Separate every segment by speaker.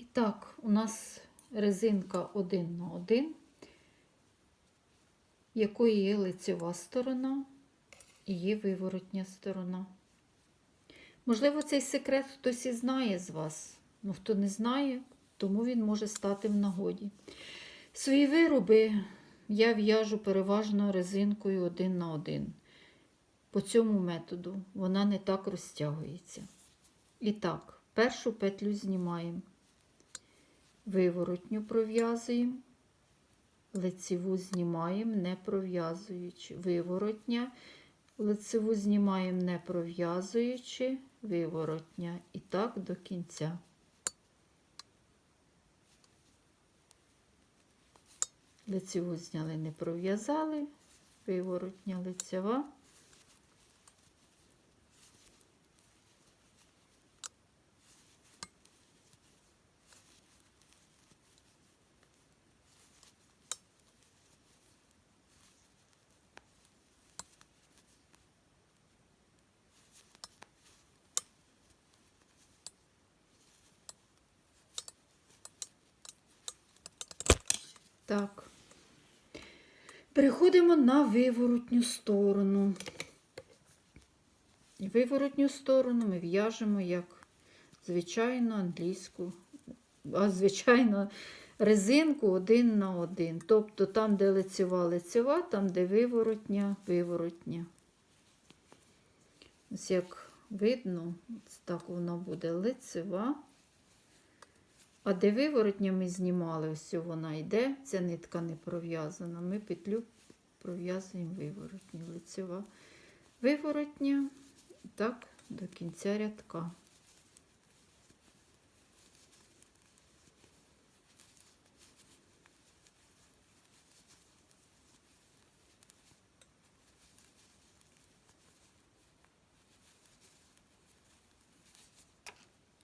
Speaker 1: І так, у нас резинка 1 на 1, якої є лицева сторона і є виворотня сторона. Можливо, цей секрет хтось і знає з вас. Ну, хто не знає, тому він може стати в нагоді. Свої вироби я в'яжу переважно резинкою 1 на 1. По цьому методу вона не так розтягується. І так, першу петлю знімаємо, виворотню пров'язуємо, лицеву знімаємо, не пров'язуючи, виворотня, лицеву знімаємо, не пров'язуючи, виворотня. І так до кінця. Лицеву зняли, не пров'язали, виворотня лицева. Так. Переходимо на виворотню сторону. Виворотню сторону ми в'яжемо як звичайну англійську, а звичайно, резинку один на один. Тобто там, де лицева лицева, там, де виворотня, виворотня. Ось як видно, так воно буде лицева. А де виворотня ми знімали, ось вона йде, ця нитка не пров'язана. Ми петлю пров'язуємо виворотню, лицева. Виворотня, так, до кінця рядка.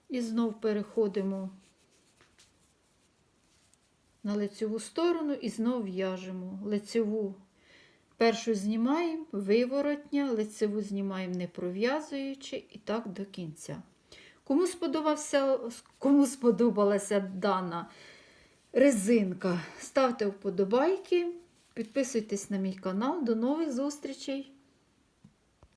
Speaker 1: І знов переходимо на лицеву сторону і знов в'яжемо лицеву. Першу знімаємо, виворотня, лицеву знімаємо не пров'язуючи, і так до кінця. Кому, сподобався, кому сподобалася дана резинка, ставте вподобайки, підписуйтесь на мій канал. До нових зустрічей!